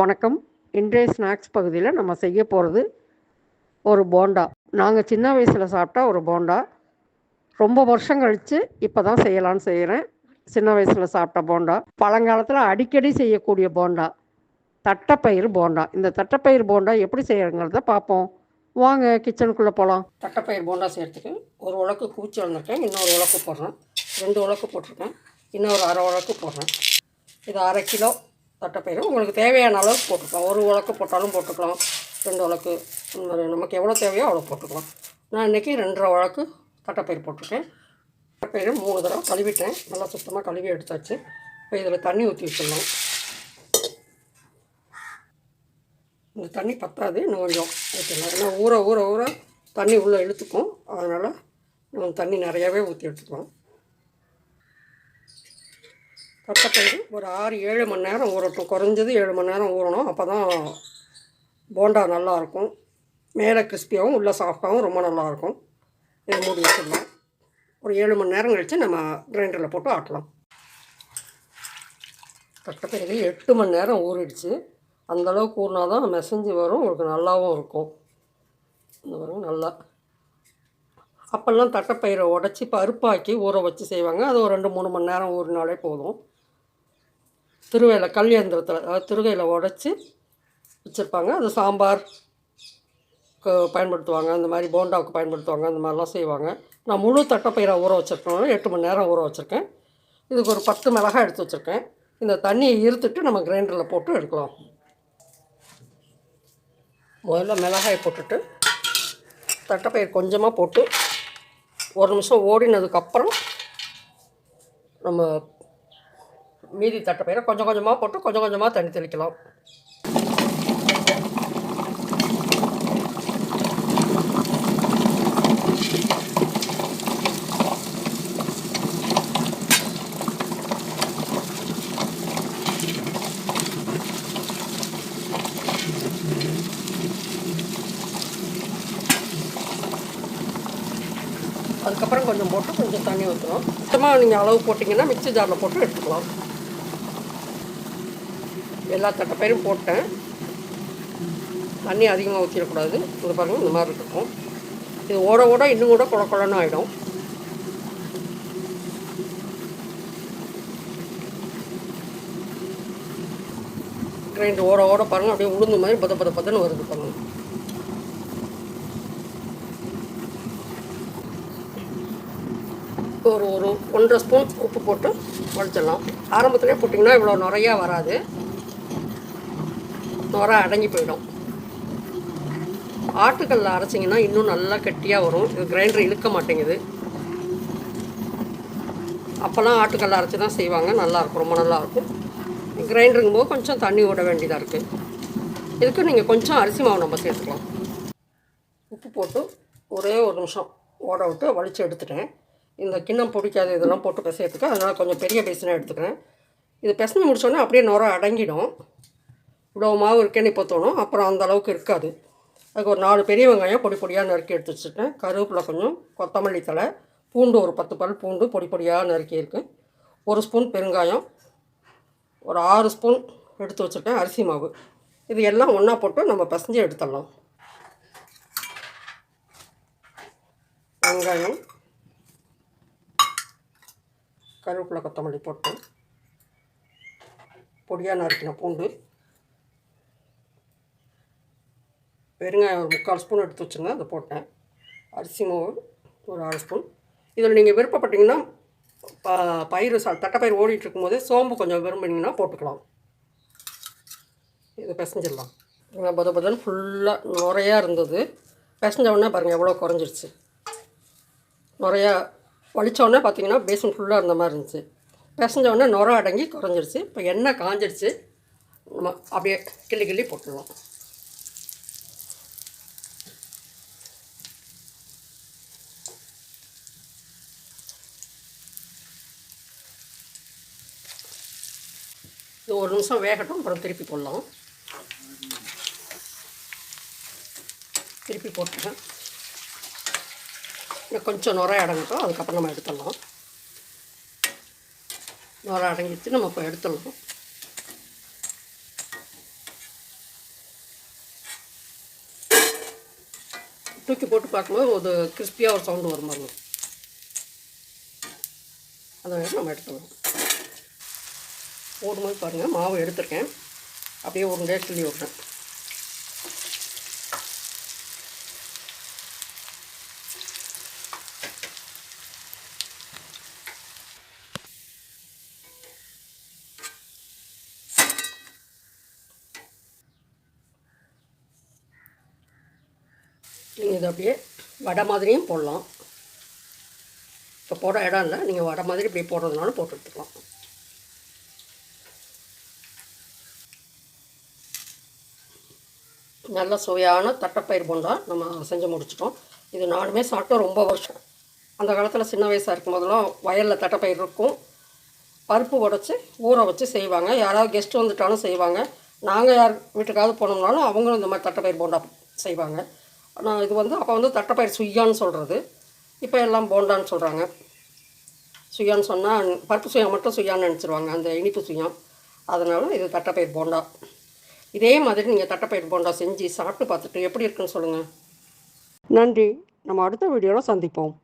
வணக்கம். இன்றைய ஸ்நாக்ஸ் பகுதியில் நம்ம செய்ய போகிறது ஒரு போண்டா. நாங்கள் சின்ன வயசில் சாப்பிட்டா ஒரு போண்டா. ரொம்ப வருஷம் கழித்து இப்போ தான் செய்யலான்னு செய்கிறேன் சின்ன வயசில் சாப்பிட்ட போண்டா. பழங்காலத்தில் அடிக்கடி செய்யக்கூடிய போண்டா. தட்டைப்பயிறு போண்டா. இந்த தட்டைப்பயிறு போண்டா எப்படி செய்யறங்கிறத பார்ப்போம். வாங்க கிச்சனுக்குள்ளே போகலாம் தட்டைப்பயிர் போண்டா செய்கிறதுக்கு ஒரு உலக்கு கூச்சி வந்திருக்கேன் இன்னொரு உலக்கு போடுறேன் ரெண்டு உலக்கு போட்டிருக்கேன் இன்னொரு அரை உலக்கு போடுறேன் இது அரை கிலோ தட்டைப்பயிறு உங்களுக்கு தேவையான அளவுக்கு போட்டுக்கலாம். ஒரு உலக்கு போட்டாலும் போட்டுக்கலாம். ரெண்டு உலக்கு. இந்த மாதிரி நமக்கு எவ்வளோ தேவையோ அவ்வளோ போட்டுக்கலாம். நான் இன்றைக்கி ரெண்டரை உலக்கு தட்டைப்பயிறு போட்டிருக்கேன். தட்டைப்பயிறு மூணு தடவை கழுவிட்டேன். நல்லா சுத்தமாக கழுவி எடுத்தாச்சு. இப்போ இதில் தண்ணி ஊற்றி வச்சிடலாம். இந்த தண்ணி பத்தாது. இன்னும் கொஞ்சம் ஊற்றிடலாம். ஏன்னா ஊற ஊற ஊற தண்ணி உள்ளே இழுத்துக்கும். அதனால் நம்ம தண்ணி நிறையாவே ஊற்றி எடுத்துக்கலாம். தட்டைப்பயிறு ஒரு ஆறு ஏழு மணி நேரம் ஊறட்டும். குறைஞ்சது ஏழு மணி நேரம் ஊறணும். அப்போ தான் போண்டா நல்லாயிருக்கும் மேலே கிறிஸ்பியாகவும் உள்ளே சாஃப்டாகவும் ரொம்ப நல்லாயிருக்கும் இதை மூடி வச்சிடலாம். ஒரு ஏழு மணி நேரம் கழித்து நம்ம கிரைண்டரில் போட்டு ஆட்டலாம். தட்டைப்பயிறு எட்டு மணி நேரம் ஊறிடுச்சு. அந்தளவுக்கு ஊறினா தான் மெசஞ்சு வரும். உங்களுக்கு நல்லாவும் இருக்கும். இந்த வரும் நல்லா. அப்போல்லாம் தட்டைப்பயிரை உடச்சி பருப்பாக்கி ஊற வச்சு செய்வாங்க. அது ஒரு ரெண்டு மூணு மணி நேரம் ஊறினாலே போதும். திருவையில் கல்யந்திரத்தில் அதாவது திருகையில் உடச்சி வச்சுருப்பாங்க. அது சாம்பார் பயன்படுத்துவாங்க. அந்த மாதிரி போண்டாவுக்கு பயன்படுத்துவாங்க. அந்த மாதிரிலாம் செய்வாங்க. நான் முழு தட்டைப்பயிரை ஊற வச்சுருக்கேன். எட்டு மணி நேரம் ஊற வச்சுருக்கேன். இதுக்கு ஒரு பத்து மிளகாய் எடுத்து வச்சுருக்கேன். இந்த தண்ணியை இருத்துட்டு நம்ம கிரைண்டரில் போட்டு எடுக்கலாம். முதல்ல மிளகாய் போட்டுட்டு தட்டைப்பயிர் கொஞ்சமாக போட்டு ஒரு நிமிஷம் ஓடினதுக்கப்புறம் நம்ம மீதி தட்டைப்பயிரை கொஞ்சம் கொஞ்சமாக போட்டு கொஞ்சம் கொஞ்சமாக தண்ணி தெளிக்கலாம். அதுக்கப்புறம் கொஞ்சம் போட்டு கொஞ்சம் தண்ணி ஊற்றணும் மொத்தமாக நீங்கள் அளவு போட்டிங்கன்னா மிக்ஸி ஜாரில் போட்டு எடுத்துக்கலாம். எல்லா தட்டைப்பயிரும் போட்டேன். தண்ணி அதிகமாக ஊற்றிடக்கூடாது இது பாருங்கள் இந்த மாதிரி இருக்கும். இது ஓட ஓட இன்னும் கூட குழ குழன்னு ஆகிடும் கிரைண்டர் ஓட ஓட பாருங்கள் அப்படியே உளுந்து மாதிரி பத பத பதன்னு வருது பாருங்கள் ஒரு ஒரு ஒன்றரை ஸ்பூன் உப்பு போட்டு உடச்சிடலாம் ஆரம்பத்துலேயே போட்டிங்கன்னா இவ்வளோ நிறையா வராது. நுர அடங்கி போயிடும். ஆட்டுக்கல்ல அரைச்சிங்கன்னா இன்னும் நல்லா கெட்டியாக வரும். இது கிரைண்டர் இழுக்க மாட்டேங்குது. அப்போல்லாம் ஆட்டுக்கல்ல அரைச்சி தான் செய்வாங்க. நல்லாயிருக்கும் ரொம்ப நல்லாயிருக்கும் கிரைண்டருங்கும் போது கொஞ்சம் தண்ணி விட வேண்டியதாக இருக்குது இதுக்கு நீங்கள் கொஞ்சம் அரிசி மாவு நம்ம சேர்த்துக்கலாம். உப்பு போட்டு ஒரே ஒரு நிமிஷம் ஓட விட்டு வலித்து எடுத்துட்டேன். இந்த கிண்ணம் பிடிக்காத இதெல்லாம் போட்டு பிசையத்துக்கு அதனால் கொஞ்சம் பெரிய பேசினாக எடுத்துக்கிறேன். இது பிசைஞ்சு முடித்தோடனே அப்படியே நுர அடங்கிடும். இவ்வளோ மாவு இருக்கேன்னு இப்போ தோணும். அப்புறம் அந்த அளவுக்கு இருக்காது. அதுக்கு ஒரு நாலு பெரிய வெங்காயம் பொடி பொடியாக நறுக்கி எடுத்து வச்சுட்டேன் கருவேப்பிலை கொஞ்சம் கொத்தமல்லி தழை பூண்டு ஒரு பத்து பல் பூண்டு பொடி பொடியாக நறுக்கியிருக்கு ஒரு ஸ்பூன் பெருங்காயம் ஒரு ஆறு ஸ்பூன் எடுத்து வச்சுருக்கேன் அரிசி மாவு. இது எல்லாம் ஒன்றா போட்டு நம்ம பசஞ்சு எடுத்துடலாம். வெங்காயம் கருவேப்பிலை கொத்தமல்லி போட்டு பொடியாக நறுக்கின பூண்டு. வெறுங்காயம் ஒரு முக்கால் ஸ்பூன் எடுத்து வச்சுருங்க அதை போட்டேன். அரிசி மாவு ஒரு அரை ஸ்பூன். இதில் நீங்கள் விருப்பப்பட்டீங்கன்னா ப பயிறு சா தட்டைப்பயிர் ஓடிட்டுருக்கும் போதே சோம்பு கொஞ்சம் விரும்புனீங்கன்னா போட்டுக்கலாம். இதை பிசைஞ்சிடலாம். இங்கே பத பதன்னு ஃபுல்லாக நுறையாக இருந்தது. பிசைஞ்சவுடனே பாருங்கள் எவ்வளோ குறைஞ்சிருச்சு. நிறையா வலிச்ச பார்த்தீங்கன்னா பேசன் ஃபுல்லாக இருந்த மாதிரி இருந்துச்சு. பிசைஞ்ச உடனே நுர அடங்கி குறைஞ்சிருச்சு. இப்போ எண்ணெய் காஞ்சிருச்சு. நம்ம அப்படியே கிள்ளி கிள்ளி போட்டுடலாம். இது ஒரு நிமிஷம் வேகட்டும் அப்புறம் திருப்பி கொள்ளலாம் திருப்பி போட்டுருக்கேன் கொஞ்சம் நுர அடங்கட்டும் அதுக்கப்புறம் நம்ம எடுத்துடலாம். நுர அடங்கிட்டு நம்ம இப்போ எடுத்துடலாம். தூக்கி போட்டு பார்க்கும்போது ஒரு கிறிஸ்பியாக ஒரு சவுண்டு வரும் பாருங்க. அதை நம்ம எடுத்துக்கலாம் போடும்போது பாருங்கள் மாவு எடுத்திருக்கேன். அப்படியே உருண்டையாக கிள்ளி விட்றேன் நீங்கள் இது அப்படியே வடை மாதிரியும் போடலாம். இப்போ போட இடம் இல்லை. நீங்கள் வடை மாதிரி இப்படி போடுறதுனாலும் போட்டு எடுத்துக்கலாம். நல்ல சுவையான தட்டைப்பயிர் போண்டா நம்ம செஞ்சு முடிச்சிட்டோம். இது நானுமே சாப்பிட்டோம் ரொம்ப வருஷம். அந்த காலத்தில் சின்ன வயசாக இருக்கும் போதெல்லாம் வயலில் தட்டைப்பயிர் இருக்கும். பருப்பு உடச்சி ஊற வச்சு செய்வாங்க. யாராவது கெஸ்ட் வந்துட்டாலும் செய்வாங்க. நாங்கள் யார் வீட்டுக்காவது போனோம்னாலும் அவங்களும் இந்த மாதிரி தட்டைப்பயிர் போண்டா செய்வாங்க. ஆனால் இது வந்து அப்போ வந்து தட்டைப்பயிர் சுய்யான்னு சொல்கிறது இப்போ எல்லாம் போண்டான்னு சொல்கிறாங்க சுயான்னு சொன்னால் பருப்பு சுயம் மட்டும் சுயான்னு நினச்சிருவாங்க. அந்த இனிப்பு சுயம் அதனால் இது தட்டைப்பயிர் போண்டா. இதே மாதிரி நீங்கள் தட்டைப்பயிர் போண்டா செஞ்சு சாப்பிட்டு பார்த்துட்டு எப்படி இருக்குன்னு சொல்லுங்கள் நன்றி. நம்ம அடுத்த வீடியோவில் சந்திப்போம்.